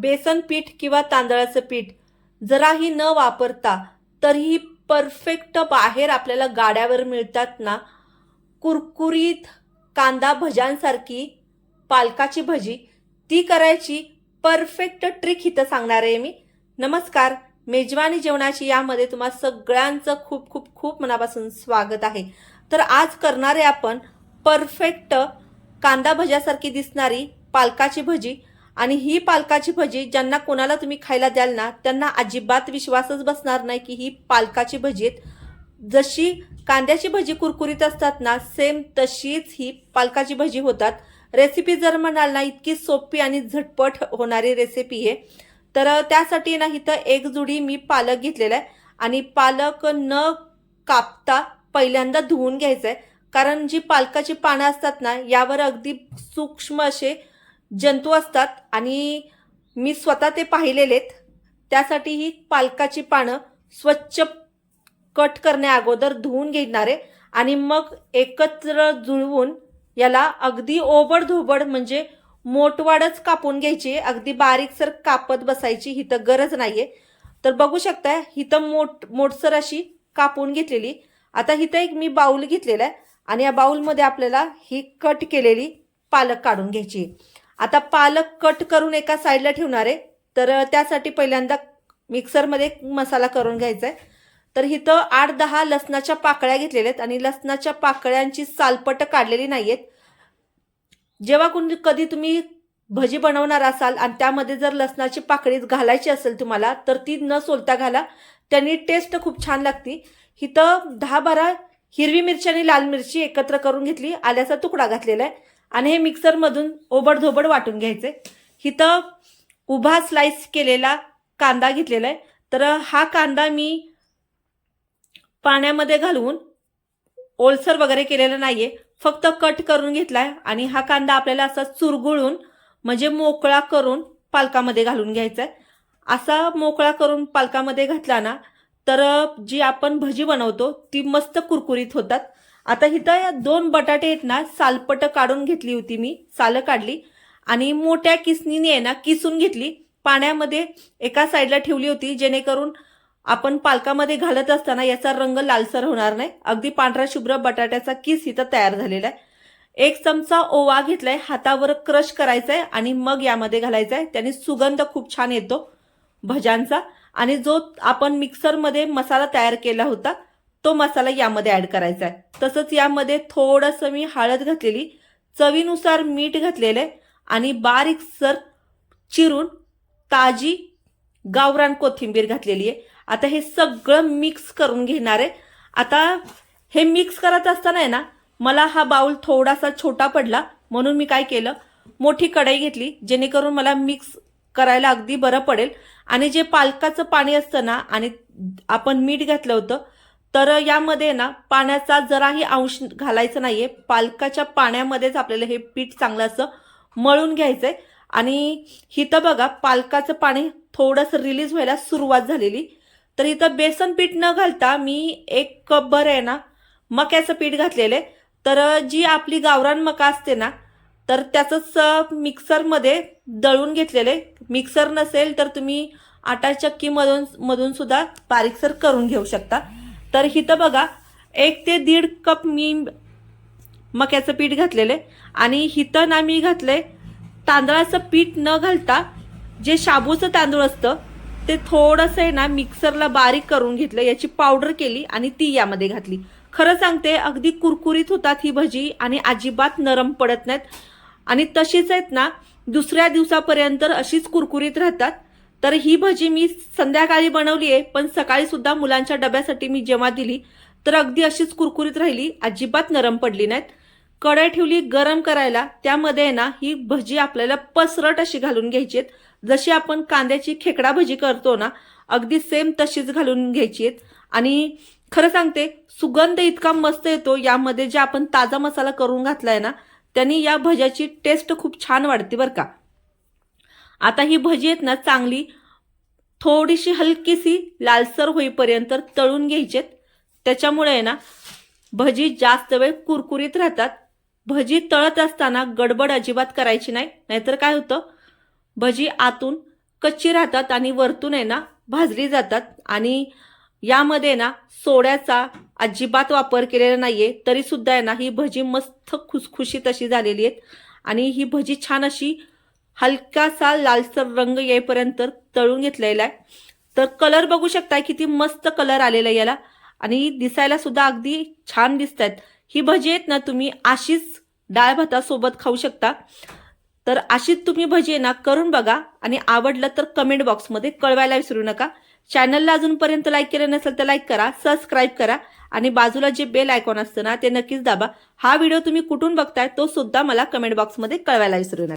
बेसन पीठ किंवा तांदळाचं पीठ जराही न वापरता तरीही परफेक्ट बाहेर आपल्याला गाड्यावर मिळतात ना कुरकुरीत कांदा भज्यांसारखी पालकाची भजी ती करायची परफेक्ट ट्रिक इथं सांगणार आहे मी. नमस्कार मेजवानी जेवणाची यामध्ये तुम्हा सगळ्यांचं खूप खूप खूप मनापासून स्वागत आहे. तर आज करणारे आपण परफेक्ट कांदा भज्यासारखी दिसणारी पालकाची भजी आणि ही पालकाची भजी ज्यांना कोणाला तुम्ही खायला द्याल ना त्यांना अजिबात विश्वासच बसणार नाही की ही पालकाची भजी जशी कांद्याची भजी कुरकुरीत असतात ना सेम तशीच ही पालकाची भजी होतात. रेसिपी जर म्हणाल ना इतकी सोपी आणि झटपट होणारी रेसिपी आहे तर त्यासाठी ना इथं एक जुडी मी पालक घेतलेला आहे. आणि पालक न कापता पहिल्यांदा धुवून घ्यायचं आहे कारण जी पालकाची पानं असतात ना यावर अगदी सूक्ष्म असे जंतू असतात आणि मी स्वतः ते पाहिलेलेत. त्यासाठी ही पालकाची पानं स्वच्छ कट करण्या अगोदर धुवून घेणार आहे आणि मग एकत्र जुळवून याला अगदी ओबड धोबड म्हणजे मोठवाडच कापून घ्यायची. अगदी बारीकसर कापत बसायची. हिथं गरज नाहीये. तर बघू शकताय हिथं मोठ मोठसर अशी कापून घेतलेली. आता हिथं एक मी बाऊल घेतलेला आहे आणि या बाऊलमध्ये आपल्याला ही कट केलेली पालक काढून घ्यायची. आहे. आता पालक कट करून एका साईडला ठेवणार आहे. तर त्यासाठी पहिल्यांदा मिक्सरमध्ये मसाला करून घ्यायचा आहे. तर इथं आठ दहा लसणाच्या पाकळ्या घेतलेल्या आहेत आणि लसणाच्या पाकळ्यांची सालपट काढलेली नाही आहेत. जेव्हा कोणी कधी तुम्ही भजी बनवणार असाल आणि त्यामध्ये जर लसणाची पाकळी घालायची असेल तुम्हाला तर ती न सोलता घाला. त्यांनी टेस्ट खूप छान लागती. इथं दहा बारा हिरवी मिरची आणि लाल मिरची एकत्र करून घेतली. आल्याचा तुकडा घातलेला आहे. आणि हे मिक्सरमधून ओबडधोबड वाटून घ्यायचे. इथं उभा स्लाइस केलेला कांदा घेतलेला आहे. तर हा कांदा मी पाण्यामध्ये घालवून ओलसर वगैरे केलेला आहे फक्त कट करून घेतलाय आणि हा कांदा आपल्याला असा चुरगुळून म्हणजे मोकळा करून पालकामध्ये घालून घ्यायचा आहे असा मोकळा करून पालकामध्ये घातला ना तर जी आपण भजी बनवतो ती मस्त कुरकुरीत होतात. आता इथं या दोन बटाटे आहेत ना सालपट काढून घेतली होती मी. सालं काढली आणि मोठ्या किसनीने आहे ना किसून घेतली. पाण्यामध्ये एका साईडला ठेवली होती जेणेकरून आपण पालकामध्ये घालत असताना याचा रंग लालसर होणार नाही. अगदी पांढरा शुभ्र बटाट्याचा किस इथं तयार झालेला आहे. एक चमचा ओवा घेतलाय हातावर क्रश करायचा आहे आणि मग यामध्ये घालायचा आहे त्याने सुगंध खूप छान येतो भज्यांचा. आणि जो आपण मिक्सरमध्ये मसाला तयार केला होता तो मसाला यामध्ये ॲड करायचा आहे तसंच यामध्ये थोडंसं मी हळद घातलेली चवीनुसार मीठ घातलेलं आहे आणि बारीकसर चिरून ताजी गावरान कोथिंबीर घातलेली आहे. आता हे सगळं मिक्स करून घेणार आहे. आता हे मिक्स करत असताना आहे ना मला हा बाउल थोडासा छोटा पडला म्हणून मी काय केलं मोठी कढई घेतली जेणेकरून मला मिक्स करायला अगदी बरं पडेल. आणि जे पालकाचं पाणी असतं ना आणि आपण मीठ घातलं होतं तर यामध्ये ना पाण्याचा जराही अंश घालायचा नाहीये. पालकाच्या पाण्यामध्येच आपल्याला हे पीठ चांगलं असं मळून घ्यायचंय. आणि हिथं बघा पालकाचं पाणी थोडंसं रिलीज व्हायला सुरुवात झालेली. तर इथं बेसन पीठ न घालता मी एक कप भर आहे ना मक्याचं पीठ घातलेलं आहे. तर जी आपली गावरान मका असते ना तर त्याचंच मिक्सरमध्ये दळून घेतलेलं आहे. मिक्सर नसेल तर तुम्ही आटा चक्कीमधून मधून सुद्धा बारीकसर करून घेऊ शकता. तर इथं बघा एक ते दीड कप मी मक्याचं पीठ घातलेलं आहे आणि हिथं ना मी घातले तांदळाचं पीठ न घालता जे शाबूचं तांदूळ असतं ते थोडंसं आहे ना मिक्सरला बारीक करून घेतलं याची पावडर केली आणि ती यामध्ये घातली. खरं सांगते अगदी कुरकुरीत होतात ही भजी आणि अजिबात नरम पडत नाहीत. आणि तशीच आहेत ना दुसऱ्या दिवसापर्यंत अशीच कुरकुरीत राहतात. तर ही भजी मी संध्याकाळी बनवली आहे पण सकाळी सुद्धा मुलांच्या डब्यासाठी मी जेव्हा दिली तर अगदी अशीच कुरकुरीत राहिली अजिबात नरम पडली नाहीत. कढई ठेवली गरम करायला त्यामध्ये आहे ना ही भजी आपल्याला पसरट अशी घालून घ्यायची आहेत. जशी आपण कांद्याची खेकडा भजी करतो ना अगदी सेम तशीच घालून घ्यायची आहेत. आणि खरं सांगते सुगंध इतका मस्त येतो यामध्ये जे आपण ताजा मसाला करून घातलाय ना त्यांनी या भज्याची टेस्ट खूप छान वाढते बरं का. आता ही भजी आहेत ना चांगली थोडीशी हलकीशी लालसर होईपर्यंत तळून घ्यायचेत. त्याच्यामुळे आहे ना भजी जास्त वेळ कुरकुरीत राहतात. भजी तळत असताना गडबड अजिबात करायची नाही नाहीतर काय होतं? भजी आतून कच्ची राहतात आणि वरतून आहे ना भाजली जातात. आणि यामध्ये ना सोड्याचा अजिबात वापर केलेला नाहीये तरी सुद्धा आहे ना ही भजी मस्त खुसखुशीत अशी झालेली आहेत. आणि ही भजी छान अशी हलकासा लालसर रंग येईपर्यंत तळून घेतलेला आहे. तर कलर बघू शकताय किती मस्त कलर आलेला आहे याला. आणि दिसायला सुद्धा अगदी छान दिसत आहेत ही भजी आहेत ना तुम्ही अशीच डाळ भातासोबत खाऊ शकता. तर अशीच तुम्ही भजी आहे ना करून बघा. आणि आवडलं तर कमेंट बॉक्समध्ये कळवायला विसरू नका. चॅनलला अजूनपर्यंत लाईक केलं नसेल तर लाईक करा सबस्क्राईब करा. आणि बाजूला जे बेल आयकॉन असतं ना ते नक्कीच दाबा. हा व्हिडिओ तुम्ही कुठून बघताय तो सुद्धा मला कमेंट बॉक्समध्ये कळवायला विसरू नका.